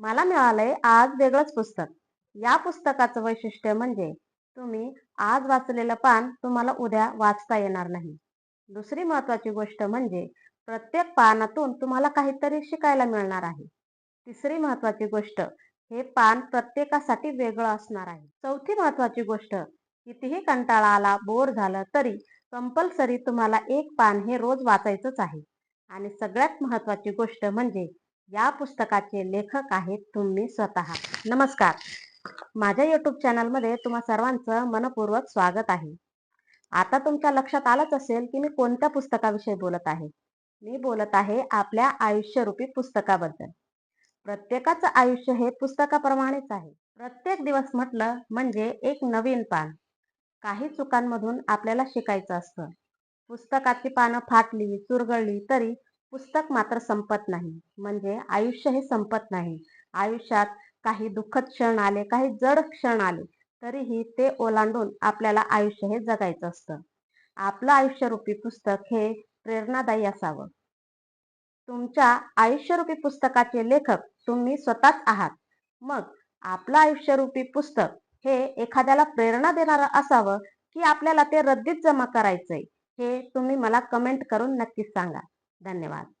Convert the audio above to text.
मला मिळालंय आज वेगळंच पुस्तक. या पुस्तकाचं वैशिष्ट्य म्हणजे तुम्ही आज वाचलेलं पान तुम्हाला उद्या वाचता येणार नाही. दुसरी महत्वाची गोष्ट म्हणजे प्रत्येक पानातून तुम्हाला काहीतरी शिकायला मिळणार आहे. तिसरी महत्वाची गोष्ट हे पान प्रत्येकासाठी वेगळं असणार आहे. चौथी महत्वाची गोष्ट कितीही कंटाळा आला बोर झालं तरी कंपल्सरी तुम्हाला एक पान हे रोज वाचायचंच आहे. आणि सगळ्यात महत्वाची गोष्ट म्हणजे या पुस्तकाचे लेखक आहेत तुम्ही स्वतः. नमस्कार. माझ्या युट्यूब चॅनलमध्ये तुम्हा सर्वांचं मनपूर्वक स्वागत आहे. आता तुमच्या लक्षात आलंच असेल की मी कोणत्या पुस्तकाविषयी बोलत आहे? मी बोलत आहे आपल्या आयुष्यरूपी पुस्तकाबद्दल. प्रत्येकाचं आयुष्य हे पुस्तकाप्रमाणेच आहे. प्रत्येक दिवस म्हटलं म्हणजे एक नवीन पान. काही चुकांमधून आपल्याला शिकायचं असतं. पुस्तकाची पानं फाटली चुरगळली तरी पुस्तक मात्र संपत नाही. म्हणजे आयुष्य हे संपत नाही. आयुष्यात काही दुःखद क्षण आले काही जड क्षण आले तरीही ते ओलांडून आपल्याला आयुष्य हे जगायचं असतं. आपलं आयुष्यरूपी पुस्तक हे प्रेरणादायी असावं. तुमच्या आयुष्यरूपी पुस्तकाचे लेखक तुम्ही स्वतःच आहात. मग आपलं आयुष्यरूपी पुस्तक हे एखाद्याला प्रेरणा देणारं असावं की आपल्याला ते रद्दीत जमा करायचंय हे तुम्ही मला कमेंट करून नक्कीच सांगा. धन्यवाद